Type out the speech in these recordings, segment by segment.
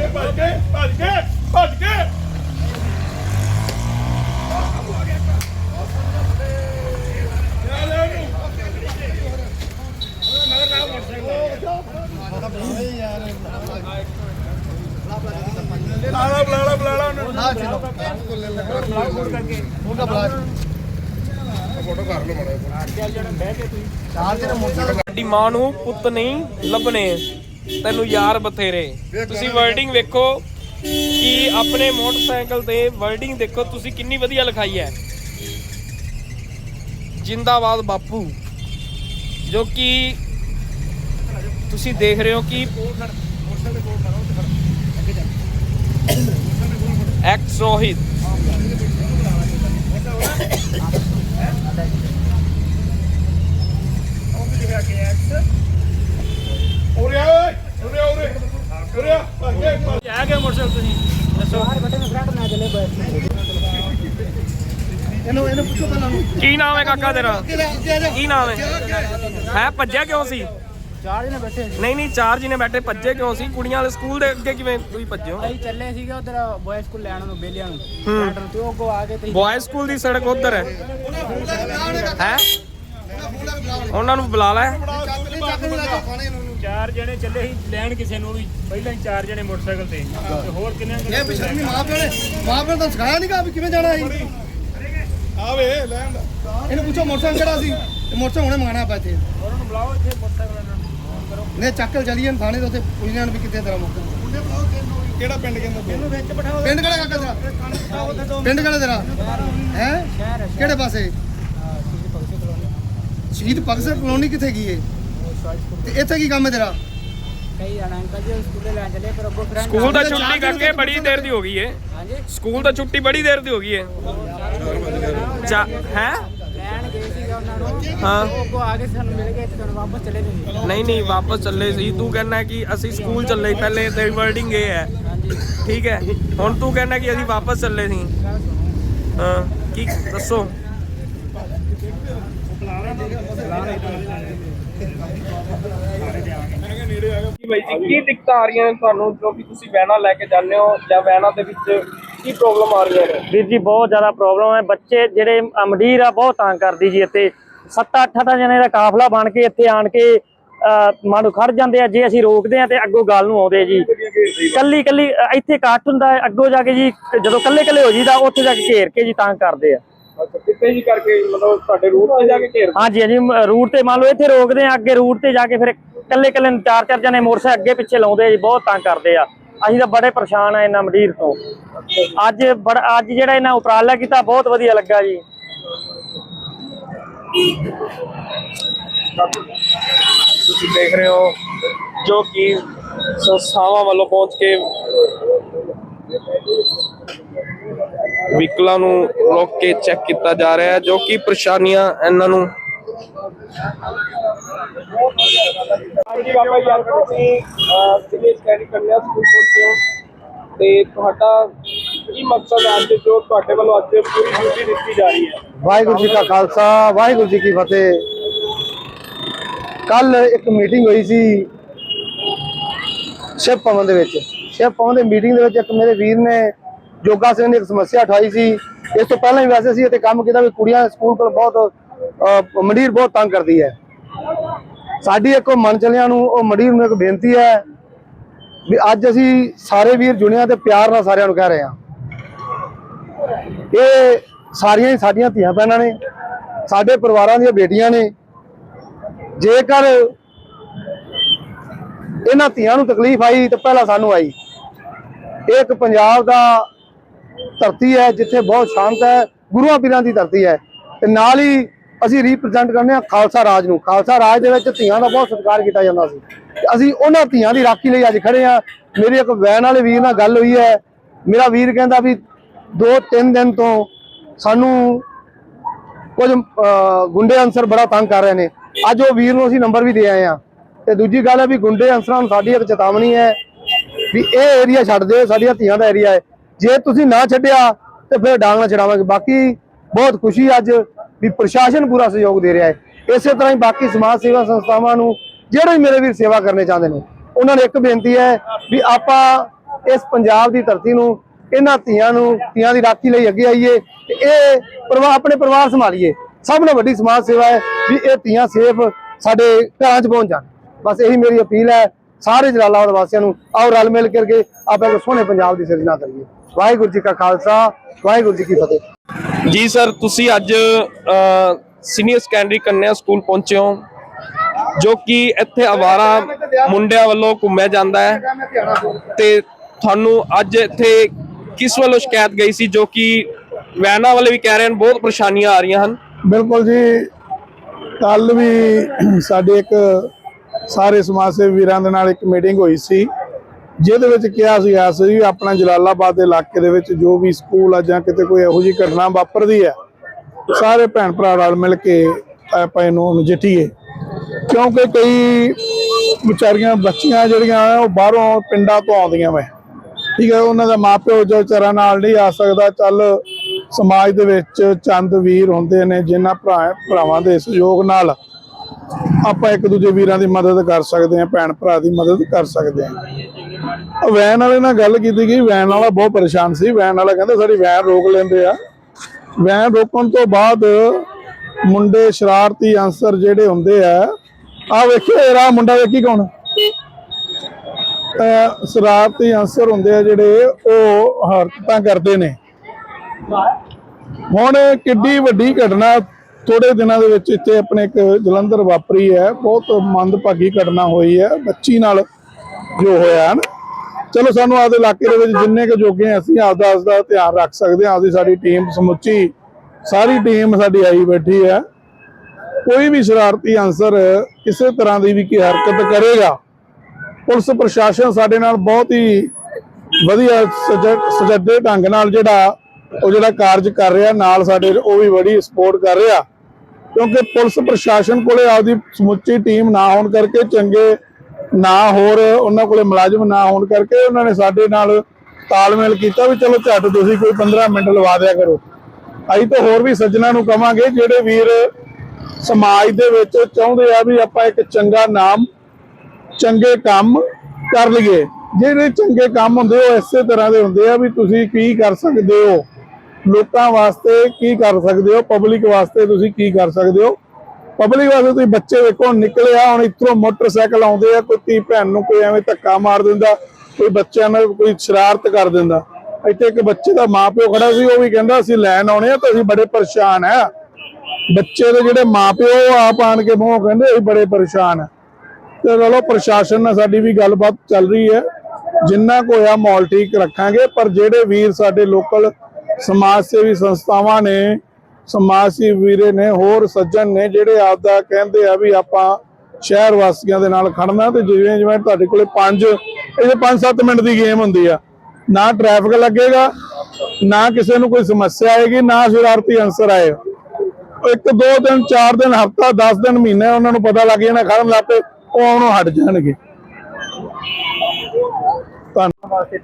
ਕੇ ਭੱਜ ਕੇ ਭੱਜ ਕੇ ਭੱਜ ਕੇ। ਬੁਲਾਲਾ ਬੁਲਾਲਾ ਬੁਲਾਲਾ ਉਹਨੂੰ। ਫੋਟੋ ਕਰ ਲਓ ਮਾੜਾ ਸਾਡੀ ਮਾਂ ਨੂੰ ਪੁੱਤ ਨਹੀਂ ਲੱਭਣੇ। ਤੈਨੂੰ ਯਾਰ ਬਥੇਰੇ। ਤੁਸੀਂ ਵਰਡਿੰਗ ਵੇਖੋ ਕਿ ਆਪਣੇ ਮੋਟਰਸਾਈਕਲ ਤੇ ਵਰਡਿੰਗ ਦੇਖੋ ਤੁਸੀਂ ਕਿੰਨੀ ਵਧੀਆ ਲਿਖਾਈ ਹੈ। ਜਿੰਦਾਬਾਦ ਬਾਪੂ ਜੋ ਕਿ ਤੁਸੀਂ ਦੇਖ ਰਹੇ ਹੋ ਕਿ ਐਕਸ ਰੋਹਿਤ ਉਰੇ ਆ ਓਏ ਉਰੇ ਆ, ਉਰੇ ਉਰੇ ਆ, ਭੱਜ ਕੇ ਭੱਜ ਆ ਗਿਆ ਮੋਟਰਸਾਈਕਲ ਤੁਸੀਂ ਦੱਸੋ। ਇਹਨੂੰ ਇਹਨੂੰ ਪੁੱਛੋ ਪਹਿਲਾਂ ਨੂੰ ਕੀ ਨਾਮ ਹੈ ਕਾਕਾ ਤੇਰਾ? ਕੀ ਨਾਮ ਹੈ? ਹੈ ਭੱਜਿਆ ਕਿਉਂ ਸੀ? ਚਾਰ ਜਣੇ ਬੈਠੇ ਸੀ। ਨਹੀਂ ਨਹੀਂ ਚਾਰ ਜਿਹਨੇ ਬੈਠੇ ਭੱਜੇ ਕਿਉਂ ਸੀ? ਕੁੜੀਆਂ ਵਾਲੇ ਸਕੂਲ ਦੇ ਅੱਗੇ ਕਿਵੇਂ ਤੁਸੀਂ ਭੱਜੇ ਹੋ? ਅਸੀਂ ਚੱਲੇ ਸੀਗੇ ਉਧਰ ਬॉयਜ਼ ਸਕੂਲ ਲੈਣ ਨੂੰ ਬੇਲੀਆਂ ਨੂੰ। ਹੂੰ। ਸੈਂਟਰ ਤੇ ਉਹ ਕੋ ਆ ਕੇ ਤੇ ਬॉयਜ਼ ਸਕੂਲ ਦੀ ਸੜਕ ਉਧਰ ਹੈ। ਹੈ? ਉਹਨਾਂ ਨੂੰ ਬੁਲਾ ਲੈ। ਚਾਰ ਜਣੇ ਚੱਲੇ ਸੀ ਲੈਣ ਕਿਸੇ ਨੂੰ ਵੀ। ਪਹਿਲਾਂ ਹੀ ਚਾਰ ਜਣੇ ਮੋਟਰਸਾਈਕਲ ਤੇ। ਤੇ ਹੋਰ ਕਿੰਨੇ ਇਹ ਬਸ਼ਰਮੀ ਮਾਂ ਪਿਓ ਨੇ ਮਾਂ ਪਿਓ ਨੇ ਤਾਂ ਸਿਖਾਇਆ ਨਹੀਂਗਾ ਵੀ ਕਿਵੇਂ ਜਾਣਾ ਸੀ। ਆਵੇ ਲੈਣ ਦਾ। ਇਹਨੂੰ ਪੁੱਛੋ ਮੋਟਰਸਾਈਕਲ ਕਿਹੜਾ ਸੀ। ਤੇ ਮੋਟਰਸਾਈਕਲ ਹੁਣੇ ਮੰਗਾਣਾ ਆਪਾਂ ਇੱਥੇ। ਉਹਨਾਂ ਨੂੰ ਬੁਲਾਓ ਇੱਥੇ ਮੋਟਰਸਾਈਕਲ ਵਾਲਿਆਂ ਨੂੰ। ਨੇ ਚੱਕਲ ਚਲੀਏ ਥਾਣੇ ਦੇ ਉੱਤੇ ਪੁੱਛਣਾ ਵੀ ਕਿੱਥੇ ਤੇਰਾ ਮੋਟਰਸਾਈਕਲ। ਕਿਹੜਾ ਪਿੰਡ ਕਹਿੰਦਾ ਪਿੰਡ? ਵਿੱਚ ਬਿਠਾਓ। ਪਿੰਡ ਕਿਹੜਾ ਕਾਕਾ ਤੇਰਾ? ਪਿੰਡ ਕਿਹੜਾ ਤੇਰਾ? ਹੈ? ਸ਼ਹਿਰ ਕਿਹੜੇ ਪਾਸੇ? ਸ਼ਹੀਦ ਭਗਤ ਸਿੰਘ ਕਲੋਨੀ। ਕਿੱਥੇ ਗਈ ਏ? ਤੇ ਇੱਥੇ ਕੀ ਕੰਮ ਹੈ ਤੇਰਾ? ਕਈ ਜਣਾ ਅੰਕਲ ਜੀ ਸਕੂਲੇ ਲੈਣ ਚੱਲੇ ਪਰ ਅੱਗੋਂ ਫਰੈਂਡ ਸਕੂਲ ਦਾ ਛੁੱਟੀ ਕਰਕੇ ਬੜੀ ਦੇਰ ਦੀ ਹੋ ਗਈ ਹੈ ਹਾਂਜੀ? ਸਕੂਲ ਦਾ ਛੁੱਟੀ ਬੜੀ ਦੇਰ ਦੀ ਹੋ ਗਈ ਹੈ ਚਾ ਹੈ? ਲੈਣ ਗਏ ਸੀਗਾ ਉਹਨਾਂ ਨੂੰ। ਹਾਂ। ਉਹ ਅੱਗੋਂ ਆ ਕੇ ਸਾਨੂੰ ਮਿਲ ਗਏ ਤੇ ਵਾਪਸ ਚਲੇ ਗਏ। ਨਹੀਂ ਨਹੀਂ ਵਾਪਸ ਚੱਲੇ ਸੀ। ਤੂੰ ਕਹਿੰਦਾ ਕਿ ਅਸੀਂ ਸਕੂਲ ਚੱਲੇ ਪਹਿਲੇ ਤੇਰੀ ਵਰਡਿੰਗ ਇਹ ਹੈ। ਹਾਂਜੀ। ਠੀਕ ਹੈ। ਹੁਣ ਤੂੰ ਕਹਿੰਦਾ ਕਿ ਅਸੀਂ ਵਾਪਸ ਚੱਲੇ ਸੀ। ਹਾਂ ਕੀ ਦੱਸੋ? ਕੀ ਬਾਈ ਜੀ ਕੀ ਦਿੱਕਤਾਂ ਆ ਰਹੀਆਂ ਨੇ ਤੁਹਾਨੂੰ ਜੋ ਕਿ ਤੁਸੀਂ ਵੈਨਾਂ ਲੈ ਕੇ ਜਾਂਦੇ ਹੋ ਜਾਂ ਵੈਨਾਂ ਦੇ ਵਿੱਚ ਕੀ ਪ੍ਰੋਬਲਮ ਆ ਰਹੀਆਂ ਨੇ? ਵੀਰ ਜੀ ਬਹੁਤ ਜ਼ਿਆਦਾ ਪ੍ਰੋਬਲਮ ਹੈ। ਬੱਚੇ ਜਿਹੜੇ ਅਮਡੀਰ ਆ ਬਹੁਤ ਤੰਗ ਕਰਦੀ ਜੀ ਇੱਥੇ। 7-8 ਤਾਂ ਜਣੇ ਦਾ ਕਾਫਲਾ ਬਣ ਕੇ ਇੱਥੇ ਆਣ ਕੇ ਅਹ, ਮਾਨੂੰ ਖੜ ਜਾਂਦੇ ਆ ਜੇ ਅਸੀਂ ਰੋਕਦੇ ਆ ਤੇ ਅੱਗੋਂ ਗੱਲ ਨੂੰ ਆਉਂਦੇ ਜੀ। ਕੱਲੀ ਕੱਲੀ ਇੱਥੇ ਇਕੱਠ ਹੁੰਦਾ ਹੈ ਅੱਗੋਂ ਜਾ ਕੇ ਜੀ ਜਦੋਂ ਕੱਲੇ ਕੱਲੇ ਹੋ ਜੀਦਾ ਉੱਥੇ ਜਾ ਕੇ ਘੇਰ ਕੇ ਜੀ ਤੰਗ ਕਰਦੇ ਆ। ਅੱਛਾ ਕਿੱਥੇ ਜੀ ਕਰਕੇ ਮਤਲਬ ਸਾਡੇ ਰੂਟ ਤੇ ਜਾ ਕੇ ਘੇਰ ਹਾਂਜੀ ਹਾਂਜੀ ਰੂਟ ਤੇ ਮੰਨ ਲਓ ਇੱਥੇ ਰੋਕਦੇ ਆ ਅੱਗੇ ਰੂਟ ਤੇ ਜਾ ਕੇ ਫਿਰ ਕੱਲੇ ਕੱਲੇ ਨੂੰ ਚਾਰ ਚਾਰ ਜਣੇ ਮੋਟਰਸਾਈਕਲ ਅੱਗੇ ਪਿੱਛੇ ਲਾਉਂਦੇ ਆ ਜੀ ਬਹੁਤ ਤੰਗ ਕਰਦੇ ਆ। ਅਸੀਂ ਤਾਂ ਬੜੇ ਪਰੇਸ਼ਾਨ ਆ ਇਹਨਾਂ ਮੰਡੀਰ ਤੋਂ। ਅੱਜ ਬੜਾ ਅੱਜ ਜਿਹੜਾ ਇਹਨਾਂ ਉਪਰਾਲਾ ਕੀਤਾ ਬਹੁਤ ਵਧੀਆ ਲੱਗਾ ਜੀ। ਤੁਸੀਂ ਦੇਖ ਰਹੇ ਹੋ ਜੋ ਕਿ ਸੰਸਥਾਵਾਂ ਵੱਲੋਂ ਪਹੁੰਚ ਕੇ ਵਹੀਕਲਾਂ ਨੂੰ ਰੋਕ ਕੇ ਚੈੱਕ ਕੀਤਾ ਜਾ ਰਿਹਾ ਹੈ ਜੋ ਕਿ ਪਰੇਸ਼ਾਨੀਆਂ ਇਹਨਾਂ ਨੂੰ ਹਾਂਜੀ ਬਾਬਾ ਯਾਰ ਤੁਸੀਂ ਸਿਵਲ ਸਟੱਡੀ ਕਰਨਿਆ ਸਕੂਲ ਪਹੁੰਚੇ ਹੋ ਤੇ ਤੁਹਾਡਾ ਕੀ ਮਕਸਦ ਹੈ ਅੱਜ ਜੋ ਤੁਹਾਡੇ ਵੱਲੋਂ ਅੱਜ ਪੂਰੀ ਡਿਊਟੀ ਦਿੱਤੀ ਜਾ ਰਹੀ ਹੈ? ਵਾਹਿਗੁਰੂ ਜੀ ਕਾ ਖਾਲਸਾ ਵਾਹਿਗੁਰੂ ਜੀ ਕੀ ਫਤਿਹ। ਕੱਲ ਇੱਕ ਮੀਟਿੰਗ ਹੋਈ ਸੀ ਸ਼ਿਵ ਭਵਨ ਦੇ ਵਿੱਚ। ਸ਼ਿਵ ਭਵਨ ਦੇ ਮੀਟਿੰਗ ਦੇ ਵਿੱਚ ਇੱਕ ਮੇਰੇ ਵੀਰ ਨੇ ਜੋਗਾ ਸਿੰਘ ਨੇ ਇੱਕ ਸਮੱਸਿਆ ਉਠਾਈ ਸੀ। ਇਸ ਤੋਂ ਪਹਿਲਾਂ ਵੀ ਵੈਸੇ ਸੀ ਇੱਥੇ ਕੰਮ ਕੀਤਾ ਵੀ ਕੁੜੀਆਂ ਸਕੂਲ ਕੋਲ ਬਹੁਤ ਅਹ, ਮੰਡੀਰ ਬਹੁਤ ਤੰਗ ਕਰਦੀ ਹੈ। ਸਾਡੀ ਇੱਕ ਮਨ ਚਲਿਆਂ ਨੂੰ ਉਹ ਮੰਡੀਰ ਨੂੰ ਇੱਕ ਬੇਨਤੀ ਹੈ ਵੀ ਅੱਜ ਅਸੀਂ ਸਾਰੇ ਵੀਰ ਜੁੜਿਆ ਤੇ ਪਿਆਰ ਨਾਲ ਸਾਰਿਆਂ ਨੂੰ ਕਹਿ ਰਹੇ ਹਾਂ। ਇਹ ਸਾਰੀਆਂ ਹੀ ਸਾਡੀਆਂ ਧੀਆਂ ਭੈਣਾਂ ਨੇ ਸਾਡੇ ਪਰਿਵਾਰਾਂ ਦੀਆਂ ਬੇਟੀਆਂ ਨੇ। ਜੇਕਰ ਇਹਨਾਂ ਧੀਆਂ ਨੂੰ ਤਕਲੀਫ ਆਈ ਤਾਂ ਪਹਿਲਾਂ ਸਾਨੂੰ ਆਈ। ਇਹ ਇੱਕ ਪੰਜਾਬ ਦਾ ਧਰਤੀ ਹੈ, ਜਿੱਥੇ ਬਹੁਤ ਸ਼ਾਂਤ ਹੈ, ਗੁਰੂਆਂ ਪੀਰਾਂ ਦੀ ਧਰਤੀ ਹੈ। ਤੇ ਨਾਲ ਹੀ ਅਸੀਂ ਰਿਪਰੈਜ਼ੈਂਟ ਕਰਨੇ ਆ ਖਾਲਸਾ ਰਾਜ ਨੂੰ। ਖਾਲਸਾ ਰਾਜ ਦੇ ਵਿੱਚ ਧੀਆਂ ਦਾ ਬਹੁਤ ਸਤਿਕਾਰ ਕੀਤਾ ਜਾਂਦਾ ਸੀ। ਤੇ ਅਸੀਂ ਉਹਨਾਂ ਧੀਆਂ ਦੀ ਰਾਖੀ ਲਈ ਅੱਜ ਖੜੇ ਆ ਮੇਰੀ ਇੱਕ ਵੈਨ ਵਾਲੇ ਵੀਰ ਨਾਲ ਗੱਲ ਹੋਈ ਹੈ। ਮੇਰਾ ਵੀਰ ਕਹਿੰਦਾ ਵੀ ਦੋ ਤਿੰਨ ਦਿਨ ਤੋਂ ਸਾਨੂੰ ਕੁਝ ਗੁੰਡੇ ਅਨਸਰ ਬੜਾ ਤੰਗ ਕਰ ਰਹੇ ਨੇ। ਅੱਜ ਉਹ ਵੀਰ ਨੂੰ ਅਸੀਂ ਨੰਬਰ ਵੀ ਦੇ ਆਏ ਆ ਤੇ ਦੂਜੀ ਗੱਲ ਹੈ ਵੀ ਗੁੰਡੇ ਅਨਸਰਾਂ ਨੂੰ ਸਾਡੀ ਇੱਕ ਚੇਤਾਵਨੀ ਹੈ ਵੀ ਇਹ ਏਰੀਆ ਛੱਡ ਦਿਓ, ਸਾਡੀਆਂ ਧੀਆਂ ਦਾ ਏਰੀਆ ਹੈ। ਜੇ ਤੁਸੀਂ ਨਾ ਛੱਡਿਆ, ਤੇ ਫਿਰ ਡਾਂਗ ਨਾ ਛਡਾਵਾਂਗੇ। ਬਾਕੀ ਬਹੁਤ ਖੁਸ਼ੀ ਅੱਜ ਵੀ ਪ੍ਰਸ਼ਾਸਨ ਪੂਰਾ ਸਹਿਯੋਗ ਦੇ ਰਿਹਾ ਹੈ। ਇਸੇ ਤਰ੍ਹਾਂ ਹੀ ਬਾਕੀ ਸਮਾਜ ਸੇਵਾ ਸੰਸਥਾਵਾਂ ਨੂੰ, ਜਿਹੜੇ ਵੀ ਮੇਰੇ ਵੀਰ ਸੇਵਾ ਕਰਨੇ ਚਾਹੁੰਦੇ ਨੇ, ਉਹਨਾਂ ਨੂੰ ਇੱਕ ਬੇਨਤੀ ਹੈ ਵੀ ਆਪਾਂ ਇਸ ਪੰਜਾਬ ਦੀ ਧਰਤੀ ਨੂੰ, ਇਹਨਾਂ ਧੀਆਂ ਨੂੰ, ਧੀਆਂ ਦੀ ਰਾਖੀ ਲਈ ਅੱਗੇ ਆਈਏ ਤੇ ਇਹ ਪਰਿਵਾਰ, ਆਪਣੇ ਪਰਿਵਾਰ ਸੰਭਾਲੀਏ। ਸਭ ਤੋਂ ਵੱਡੀ ਸਮਾਜ ਸੇਵਾ ਹੈ ਵੀ ਇਹ ਧੀਆਂ ਸੇਫ ਸਾਡੇ ਘਰਾਂ 'ਚ ਪਹੁੰਚ ਜਾਣ। ਬਸ ਇਹੀ ਮੇਰੀ ਅਪੀਲ ਹੈ ਸਾਰੇ ਜਲਾਲਾਬਾਦ ਵਾਸੀਆਂ ਨੂੰ ਆਓ ਰਲ ਮਿਲ ਕਰਕੇ ਆਪਾਂ ਇੱਕ ਸੋਹਣੇ ਪੰਜਾਬ ਦੀ ਸਿਰਜਣਾ ਕਰੀਏ। ਵਾਹਿਗੁਰੂ ਜੀ ਕਾ ਖਾਲਸਾ ਵਾਹਿਗੁਰੂ ਜੀ ਕੀ ਫਤਿਹ। ਜੀ ਸਰ ਤੁਸੀਂ ਅੱਜ ਸੀਨੀਅਰ ਸੈਕੰਡਰੀ ਕੰਨਿਆ ਸਕੂਲ ਪਹੁੰਚੇ ਹੋ ਜੋ ਕਿ ਇੱਥੇ ਆਵਾਰਾ ਮੁੰਡਿਆਂ ਵੱਲੋਂ ਘੁੰਮਿਆ ਜਾਂਦਾ ਹੈ। ਤੇ ਤੁਹਾਨੂੰ ਅੱਜ ਇੱਥੇ ਕਿਸ ਵੱਲੋਂ ਸ਼ਿਕਾਇਤ ਗਈ ਸੀ ਜੋ ਕਿ ਵੈਨਾਂ ਵਾਲੇ ਵੀ ਕਹਿ ਰਹੇ ਹਨ ਬਹੁਤ ਪਰੇਸ਼ਾਨੀਆਂ ਆ ਰਹੀਆਂ ਹਨ? ਬਿਲਕੁਲ ਜੀ ਕੱਲ ਵੀ ਸਾਡੇ ਇੱਕ ਸਾਰੇ ਸਮਾਜ ਸੇਵੀ ਵੀਰਾਂ ਦੇ ਨਾਲ ਇੱਕ ਮੀਟਿੰਗ ਹੋਈ ਸੀ, ਜਿਹਦੇ ਵਿੱਚ ਕਿਹਾ ਸੀ ਸੀ ਵੀ ਆਪਣਾ ਜਲਾਲਾਬਾਦ ਦੇ ਇਲਾਕੇ ਦੇ ਵਿੱਚ ਜੋ ਵੀ ਸਕੂਲ ਆ ਜਾਂ ਕਿਤੇ ਕੋਈ ਇਹੋ ਜਿਹੀ ਘਟਨਾ ਵਾਪਰਦੀ ਹੈ, ਸਾਰੇ ਭੈਣ ਭਰਾ ਨਾਲ ਮਿਲ ਕੇ ਆਪਾਂ ਇਹਨੂੰ ਨਜਿੱਠੀਏ। ਕਿਉਂਕਿ ਕਈ ਵਿਚਾਰੀਆਂ, ਬੱਚੀਆਂ ਜਿਹੜੀਆਂ ਉਹ ਬਾਹਰੋਂ ਪਿੰਡਾਂ ਤੋਂ ਆਉਂਦੀਆਂ ਵੇ। ਠੀਕ ਹੈ, ਉਹਨਾਂ ਦਾ ਮਾਪਿਓ ਜੋ ਵਿਚਾਰਾ ਨਾਲ ਨਹੀਂ ਆ ਸਕਦਾ, ਚੱਲ ਸਮਾਜ ਦੇ ਵਿੱਚ ਚੰਦ ਵੀਰ ਹੁੰਦੇ ਨੇ, ਜਿਨ੍ਹਾਂ ਭਰਾ ਭਰਾਵਾਂ ਦੇ ਸਹਿਯੋਗ ਨਾਲ ਆਪਾਂ ਇੱਕ ਦੂਜੇ ਵੀਰਾਂ ਦੀ ਮਦਦ ਕਰ ਸਕਦੇ ਹਾਂ, ਭੈਣ ਭਰਾ ਦੀ ਮਦਦ ਕਰ ਸਕਦੇ ਹਾਂ। ਵੈਨ ਵਾਲੇ ਨਾਲ ਗੱਲ ਕੀਤੀ ਗਈ, ਵੈਨ ਵਾਲਾ ਬਹੁਤ ਪਰੇਸ਼ਾਨ ਸੀ। ਵੈਨ ਵਾਲਾ ਕਹਿੰਦਾ, ਸਾਡੀ ਵੈਨ ਰੋਕ ਲੈਂਦੇ ਆ। ਵੈਨ ਰੋਕਣ ਤੋਂ ਬਾਅਦ ਮੁੰਡੇ ਸ਼ਰਾਰਤੀ ਅਨਸਰ ਜਿਹੜੇ ਹੁੰਦੇ ਆ ਆ ਵੇਖਿਓ ਇਹਦਾ ਮੁੰਡਾ ਵੇਖੀ ਕੌਣ? ਅਹ ਸ਼ਰਾਰਤੀ ਅਨਸਰ ਹੁੰਦੇ ਆ ਜਿਹੜੇ, ਉਹ ਹਰਕਤਾਂ ਕਰਦੇ ਨੇ। ਹੁਣ ਕਿੱਡੀ ਵੱਡੀ ਘਟਨਾ ਥੋੜੇ ਦਿਨਾਂ ਦੇ ਵਿੱਚ ਇੱਥੇ ਆਪਣੇ ਇੱਕ ਜਲੰਧਰ ਵਾਪਰੀ ਹੈ। ਬਹੁਤ ਮੰਦਭਾਗੀ ਘਟਨਾ ਹੋਈ ਹੈ। ਬੱਚੀ ਨਾਲ ਜੋ ਹੋਇਆ ਹਨ ਚਲੋ ਸਾਨੂੰ ਆਪਦੇ ਇਲਾਕੇ ਦੇ ਵਿੱਚ ਜਿੰਨੇ ਕੁ ਜੋਗੇ ਅਸੀਂ ਆਪਦਾ ਉਸ ਦਾ ਧਿਆਨ ਰੱਖ ਸਕਦੇ ਹਾਂ। ਆਪਦੀ ਸਾਡੀ ਟੀਮ ਸਮੁੱਚੀ, ਸਾਰੀ ਟੀਮ ਸਾਡੀ ਆਈ ਬੈਠੀ ਹੈ। ਕੋਈ ਵੀ ਸ਼ਰਾਰਤੀ ਅਨਸਰ ਕਿਸੇ ਤਰ੍ਹਾਂ ਦੀ ਵੀ ਕੀ ਹਰਕਤ ਕਰੇਗਾ, ਪੁਲਿਸ ਪ੍ਰਸ਼ਾਸਨ ਸਾਡੇ ਨਾਲ ਬਹੁਤ ਹੀ ਵਧੀਆ ਸਜ- ਸੁਚੱਜੇ ਢੰਗ ਨਾਲ ਜਿਹੜਾ ਉਹ ਜਿਹੜਾ ਕਾਰਜ ਕਰ ਰਿਹਾ, ਨਾਲ ਸਾਡੇ ਉਹ ਵੀ ਬੜੀ ਸਪੋਰਟ ਕਰ ਰਿਹਾ। ਕਿਉਂਕਿ ਪੁਲਿਸ ਪ੍ਰਸ਼ਾਸਨ ਕੋਲੇ ਆਪਦੀ ਸਮੁੱਚੀ ਟੀਮ ਨਾ ਹੋਣ ਕਰਕੇ, ਚੰਗੇ ਨਾ ਹੋਰ ਉਹਨਾਂ ਕੋਲੇ ਮੁਲਾਜ਼ਮ ਨਾ ਹੋਣ ਕਰਕੇ ਉਹਨਾਂ ਨੇ ਸਾਡੇ ਨਾਲ ਤਾਲਮੇਲ ਕੀਤਾ ਵੀ ਚਲੋ ਝੱਟ ਤੁਸੀਂ ਕੋਈ 15 ਮਿੰਟ ਲਵਾ ਦਿਆ ਕਰੋ। ਅਸੀਂ ਤਾਂ ਹੋਰ ਵੀ ਸੱਜਣਾ ਨੂੰ ਕਵਾਂਗੇ, ਜਿਹੜੇ ਵੀਰ ਸਮਾਜ ਦੇ ਵਿੱਚ ਚਾਹੁੰਦੇ ਆ ਵੀ ਆਪਾਂ ਇੱਕ ਚੰਗਾ ਨਾਮ, ਚੰਗੇ ਕੰਮ ਕਰ ਲਈਏ। ਜਿਹੜੇ ਚੰਗੇ ਕੰਮ ਹੁੰਦੇ ਉਹ ਇਸੇ ਤਰ੍ਹਾਂ ਦੇ ਹੁੰਦੇ ਆ ਵੀ ਤੁਸੀਂ ਕੀ ਕਰ ਸਕਦੇ ਹੋ। ਲੋਕਾਂ ਵਾਸਤੇ ਕੀ ਕਰ ਸਕਦੇ ਹੋ? ਪਬਲਿਕ ਵਾਸਤੇ ਤੁਸੀਂ ਕੀ ਕਰ ਸਕਦੇ ਹੋ? ਪਬਲਿਕ ਵਾਸਤੇ ਤੁਸੀਂ ਬੱਚੇ ਵੇਖੋ ਨਿਕਲੇ ਆ ਹੁਣ ਇੱਥੋਂ ਮੋਟਰਸਾਈਕਲ ਆਉਂਦੇ ਆ, ਕੋਈ ਧੀ ਭੈਣ ਨੂੰ ਕੋਈ ਐਵੇਂ ਧੱਕਾ ਮਾਰ ਦਿੰਦਾ, ਕੋਈ ਬੱਚਿਆਂ ਨਾਲ ਕੋਈ ਸ਼ਰਾਰਤ ਕਰ ਦਿੰਦਾ। ਇੱਥੇ ਇੱਕ ਬੱਚੇ ਦਾ ਮਾਪਿਓ ਖੜਾ ਸੀ, ਉਹ ਵੀ ਕਹਿੰਦਾ, ਅਸੀਂ ਲੈਣ ਆਉਣੇ ਆ, ਤੇ ਅਸੀਂ ਬੜੇ ਪਰੇਸ਼ਾਨ ਆ। ਬੱਚੇ ਦੇ ਜਿਹੜੇ ਮਾਪਿਓ ਆਪ ਆਣ ਕੇ ਮੂੰਹ ਕਹਿੰਦੇ, ਅਸੀਂ ਬੜੇ ਪਰੇਸ਼ਾਨ ਆ। ਤੇ ਚਲੋ, ਪ੍ਰਸ਼ਾਸਨ ਨਾਲ ਸਾਡੀ ਵੀ ਗੱਲਬਾਤ ਚੱਲ ਰਹੀ ਹੈ। ਜਿੰਨਾ ਕੋ ਹੋਇਆ ਮਾਹੌਲ ਠੀਕ ਰੱਖਾਂਗੇ, ਪਰ ਜਿਹੜੇ ਵੀਰ ਸਾਡੇ ਲੋਕਲ ਸਮਾਜ ਸੇਵੀ ਸੰਸਥਾਵਾਂ ਨੇ, ਸਮਾਜ ਸੇਵੀ ਵੀਰੇ ਨੇ, ਹੋਰ ਸੱਜਣ ਨੇ ਜਿਹੜੇ ਆਪਦਾ ਕਹਿੰਦੇ ਆ ਵੀ ਆਪਾਂ ਸ਼ਹਿਰ ਵਾਸੀਆਂ ਦੇ ਨਾਲ ਖੜਨਾ ਤੇ ਜਿਵੇਂ ਜਿਵੇਂ ਤੁਹਾਡੇ ਕੋਲੇ 5 ਇਹ 5-7 ਮਿੰਟ ਦੀ ਗੇਮ ਹੁੰਦੀ ਆ। ਨਾ ਟ੍ਰੈਫਿਕ ਲੱਗੇਗਾ, ਨਾ ਕਿਸੇ ਨੂੰ ਕੋਈ ਸਮੱਸਿਆ ਆਏਗੀ, ਨਾ ਸ਼ਰਾਰਤੀ ਅੰਸਰ ਆਏਗਾ। ਇੱਕ, ਦੋ ਦਿਨ, ਚਾਰ ਦਿਨ, ਹਫਤਾ 10 ਦਿਨ, ਮਹੀਨੇ ਉਹਨਾਂ ਨੂੰ ਪਤਾ ਲੱਗ ਜਾਣਾ, ਖੜਨ ਲੱਪੇ ਉਹ ਆਉਣੋਂ ਹਟ ਜਾਣਗੇ। ਧੰਨਵਾਦ।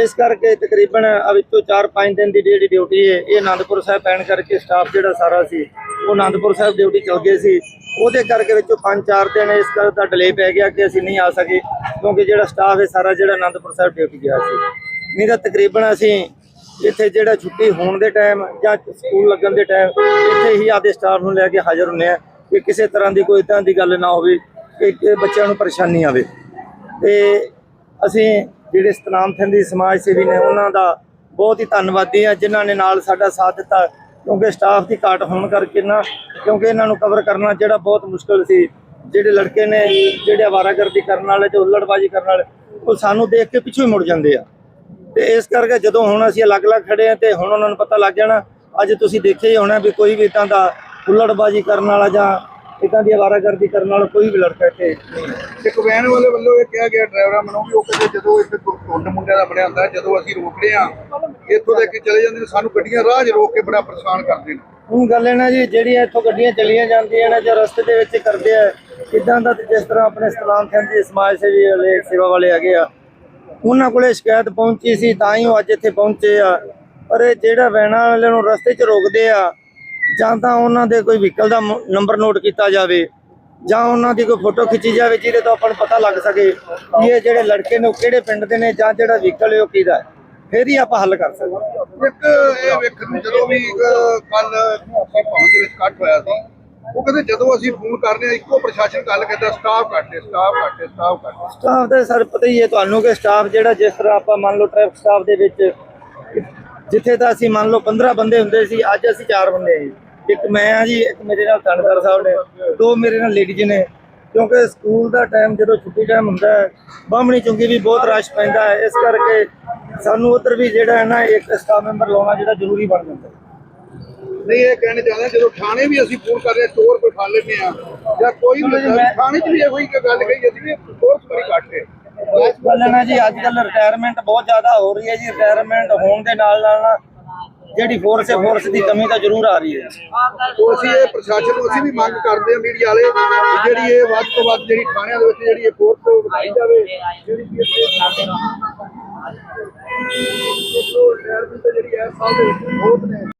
ਇਸ ਕਰਕੇ ਤਕਰੀਬਨ ਵਿੱਚੋਂ 4-5 ਦਿਨ ਦੀ ਜਿਹੜੀ ਡਿਊਟੀ ਹੈ ਇਹ ਆਨੰਦਪੁਰ ਸਾਹਿਬ ਪੈਣ ਕਰਕੇ ਸਟਾਫ ਜਿਹੜਾ ਸਾਰਾ ਸੀ, ਉਹ ਆਨੰਦਪੁਰ ਸਾਹਿਬ ਡਿਊਟੀ ਚਲ ਗਏ ਸੀ। ਉਹਦੇ ਕਰਕੇ ਵਿੱਚੋਂ 5-4 ਦਿਨ ਇਸ ਗੱਲ ਦਾ ਡਿਲੇ ਪੈ ਗਿਆ ਕਿ ਅਸੀਂ ਨਹੀਂ ਆ ਸਕੇ, ਕਿਉਂਕਿ ਜਿਹੜਾ ਸਟਾਫ ਹੈ ਸਾਰਾ ਜਿਹੜਾ ਆਨੰਦਪੁਰ ਸਾਹਿਬ ਡਿਊਟੀ ਗਿਆ ਸੀ। ਨਹੀਂ ਤਾਂ ਤਕਰੀਬਨ ਅਸੀਂ ਇੱਥੇ ਜਿਹੜਾ ਛੁੱਟੀ ਹੋਣ ਦੇ ਟਾਈਮ ਜਾਂ ਸਕੂਲ ਲੱਗਣ ਦੇ ਟਾਈਮ ਇੱਥੇ ਹੀ ਆਪਦੇ ਸਟਾਫ ਨੂੰ ਲੈ ਕੇ ਹਾਜ਼ਰ ਹੁੰਦੇ ਆ ਕਿ ਕਿਸੇ ਤਰ੍ਹਾਂ ਦੀ ਕੋਈ ਇਦਾਂ ਦੀ ਗੱਲ ਨਾ ਹੋਵੇ ਕਿ ਕਿ ਬੱਚਿਆਂ ਨੂੰ ਪਰੇਸ਼ਾਨੀ ਆਵੇ। ਤੇ ਅਸੀਂ ਜਿਹੜੇ ਸਤਨਾਮ ਦੀ ਸਮਾਜ ਸੇਵੀ ਨੇ ਉਹਨਾਂ ਦਾ ਬਹੁਤ ਹੀ ਧੰਨਵਾਦੀ ਆ ਜਿਨ੍ਹਾਂ ਨੇ ਨਾਲ ਸਾਡਾ ਸਾਥ ਦਿੱਤਾ। ਕਿਉਂਕਿ ਸਟਾਫ ਦੀ ਘਾਟ ਹੋਣ ਕਰਕੇ ਨਾ, ਕਿਉਂਕਿ ਇਹਨਾਂ ਨੂੰ ਕਵਰ ਕਰਨਾ ਜਿਹੜਾ ਬਹੁਤ ਮੁਸ਼ਕਲ ਸੀ। ਜਿਹੜੇ ਲੜਕੇ ਨੇ, ਜਿਹੜੇ ਆਵਾਰਾਗਰਦੀ ਕਰਨ ਵਾਲੇ ਤੇ ਹੁੱਲੜਬਾਜ਼ੀ ਕਰਨ ਵਾਲੇ, ਉਹ ਸਾਨੂੰ ਦੇਖ ਕੇ ਪਿੱਛੇ ਹੀ ਮੁੜ ਜਾਂਦੇ ਆ। ਤੇ ਇਸ ਕਰਕੇ ਜਦੋਂ ਹੁਣ ਅਸੀਂ ਅਲੱਗ-ਅਲੱਗ ਖੜੇ ਆ ਤੇ ਹੁਣ ਉਹਨਾਂ ਨੂੰ ਪਤਾ ਲੱਗ ਜਾਣਾ, ਅੱਜ ਤੁਸੀਂ ਦੇਖਿਆ ਹੀ ਹੋਣਾ ਵੀ ਕੋਈ ਵੀ ਇਦਾਂ ਦਾ ਹੁੱਲੜਬਾਜ਼ੀ ਕਰਨ ਵਾਲਾ ਜਾਂ ਇਦਾਂ ਦੀ ਆਵਾਰਾਗਰਦੀ ਕਰਨ ਵਾਲਾ ਕੋਈ ਵੀ ਲੜਕਾ ਇੱਥੇ ਨਹੀਂ ਹੈ। ਇੱਕ ਵੈਨ ਵਾਲੇ ਵੱਲੋਂ ਇਹ ਕਿਹਾ ਗਿਆ ਡਰਾਈਵਰਾਂ ਵੱਲੋਂ ਵੀ ਉਹ ਕਹਿੰਦੇ ਜਦੋਂ ਇੱਥੇ ਟੁੰਡ ਮੁੰਡਿਆਂ ਦਾ ਬਣਿਆ ਹੁੰਦਾ ਜਦੋਂ ਅਸੀਂ ਰੋਕਦੇ ਆ ਇੱਥੋਂ ਦੇ ਕੇ ਚਲੇ ਜਾਂਦੇ ਨੇ ਸਾਨੂੰ ਗੱਡੀਆਂ ਰਾਹ 'ਚ ਰੋਕ ਕੇ ਬੜਾ ਪਰੇਸ਼ਾਨ ਕਰਦੇ ਨੇ। ਹੁਣ ਗੱਲ ਹੈ ਨਾ ਜੀ ਜਿਹੜੀਆਂ ਇੱਥੋਂ ਗੱਡੀਆਂ ਚਲੀਆਂ ਜਾਂਦੀਆਂ ਨੇ ਜਾਂ ਰਸਤੇ ਦੇ ਵਿੱਚ ਕਰਦੇ ਆ ਇਦਾਂ ਦਾ ਤੇ ਜਿਸ ਤਰ੍ਹਾਂ ਆਪਣੇ ਸਤਨਾਮ ਸਿੰਘ ਜੀ ਸਮਾਜ ਸੇਵੀ ਵਾਲੇ ਸੇਵਾ ਵਾਲੇ ਹੈਗੇ ਆ ਉਹਨਾਂ ਕੋਲੇ ਸ਼ਿਕਾਇਤ ਪਹੁੰਚੀ ਸੀ ਤਾਂ ਹੀ ਉਹ ਅੱਜ ਇੱਥੇ ਪਹੁੰਚੇ ਆ। ਪਰ ਇਹ ਜਿਹੜਾ ਵੈਨਾਂ ਵਾਲੇ ਨੂੰ ਰਸਤੇ 'ਚ ਰੋਕਦੇ ਆ ਜਾਂ ਤਾਂ ਉਹਨਾਂ ਦੇ ਕੋਈ ਵਹੀਕਲ ਦਾ ਨੰਬਰ ਨੋਟ ਕੀਤਾ ਜਾਵੇ ਜਾਂ ਉਹਨਾਂ ਦੀ ਕੋਈ ਫੋਟੋ ਖਿੱਚੀ ਜਾਵੇ ਜਿਹਦੇ ਤੋਂ ਆਪਾਂ ਨੂੰ ਪਤਾ ਲੱਗ ਸਕੇ ਕਿ ਇਹ ਜਿਹੜੇ ਲੜਕੇ ਨੇ ਉਹ ਕਿਹੜੇ ਪਿੰਡ ਦੇ ਨੇ ਜਾਂ ਜਿਹੜਾ ਵਹੀਕਲ ਹੈ ਉਹ ਕਿਹਦਾ ਹੈ ਫਿਰ ਹੀ ਆਪਾਂ ਹੱਲ ਕਰ ਸਕਦੇ। ਇੱਕ ਇਹ ਵੇਖਣ ਨੂੰ ਜਦੋਂ ਵੀ ਕੱਲ ਭਵਨ ਦੇ ਵਿੱਚ ਇਕੱਠ ਹੋਇਆ ਸੀ ਉਹ ਕਹਿੰਦੇ ਜਦੋਂ ਅਸੀਂ ਫੋਨ ਕਰਨੇ ਆ ਇੱਕੋ ਪ੍ਰਸ਼ਾਸਨ ਗੱਲ ਕਰਦਾ ਸਟਾਫ ਘੱਟ ਸਟਾਫ ਘੱਟ ਸਟਾਫ ਘੱਟ ਸਟਾਫ ਦਾ ਸਰ ਪਤਾ ਹੀ ਹੈ ਤੁਹਾਨੂੰ ਕਿ ਸਟਾਫ ਜਿਹੜਾ ਜਿਸ ਤਰ੍ਹਾਂ ਆਪਾਂ ਮੰਨ ਲਓ ਟ੍ਰੈਫਿਕ ਸਟਾਫ ਦੇ ਵਿੱਚ ਜਿੱਥੇ ਤਾਂ ਅਸੀਂ ਮੰਨ ਲਓ 15 ਬੰਦੇ ਹੁੰਦੇ ਸੀ ਅੱਜ ਅਸੀਂ 4 ਬੰਦੇ ਜੀ। ਇੱਕ ਮੈਂ ਆ ਜੀ ਇੱਕ ਮੇਰੇ ਨਾਲ ਥਾਣੇਦਾਰ ਸਾਹਿਬ ਨੇ ਦੋ ਮੇਰੇ ਨਾਲ ਲੇਡੀਜ਼ ਨੇ। ਕਿਉਂਕਿ ਸਕੂਲ ਦਾ ਟਾਈਮ ਜਦੋਂ ਛੁੱਟੀ ਟਾਈਮ ਹੁੰਦਾ ਹੈ ਬਾਹਮਣੀ ਚੁੰਗੀ ਵੀ ਬਹੁਤ ਰਸ਼ ਪੈਂਦਾ ਹੈ। ਇਸ ਕਰਕੇ ਸਾਨੂੰ ਉਧਰ ਵੀ ਜਿਹੜਾ ਹੈ ਨਾ ਇੱਕ ਸਟਾਫ ਮੈਂਬਰ ਲਾਉਣਾ ਜਿਹੜਾ ਜ਼ਰੂਰੀ ਬਣ ਜਾਂਦਾ ਹੈ। ਨਹੀਂ ਇਹ ਕਹਿਣਾ ਚਾਹੁੰਦਾ ਜਦੋਂ ਥਾਣੇ ਵੀ ਅਸੀਂ ਫੋਨ ਕਰਦੇ ਚੋਰ ਕੋਈ ਫੜ ਲੈਂਦੇ ਆ ਜਾਂ ਕੋਈ ਵੀ ਥਾਣੇ 'ਚ ਵੀ ਇਹੋ ਹੀ ਗੱਲ ਕਹੀ ਜਾਂਦੀ ਵੀ ਫੋਰਸ ਬੜੀ ਘੱਟ ਹੈ। ਗੱਲ ਹੈ ਜੀ ਅੱਜ ਕੱਲ ਰਿਟਾਇਰਮੈਂਟ ਬਹੁਤ ਜ਼ਿਆਦਾ ਹੋ ਰਹੀ ਹੈ ਜੀ। ਰਿਟਾਇਰਮੈਂਟ ਹੋਣ ਦੇ ਨਾਲ ਨਾਲ ਨਾ ਜਿਹੜੀ ਫੋਰਸ ਹੈ ਫੋਰਸ ਦੀ ਕਮੀ ਤਾਂ ਜ਼ਰੂਰ ਆ ਰਹੀ ਹੈ। ਸੋ ਅਸੀਂ ਇਹ ਪ੍ਰਸ਼ਾਸਨ ਨੂੰ ਅਸੀਂ ਵੀ ਮੰਗ ਕਰਦੇ ਹਾਂ ਮੀਡੀਆ ਵਾਲੇ, ਕਿ ਜਿਹੜੀ ਇਹ ਵੱਧ ਤੋਂ ਵੱਧ ਜਿਹੜੀ ਥਾਣਿਆਂ ਦੇ ਵਿੱਚ ਜਿਹੜੀ ਇਹ ਫੋਰਸ ਵਧਾਈ ਜਾਵੇ, ਜਿਹੜੀ ਕਿ ਇੱਥੇ ਰਿਟਾਇਰਮੈਂਟ ਜਿਹੜੀ ਇਸ ਸਾਲ ਦੇ ਬਹੁਤ ਨੇ।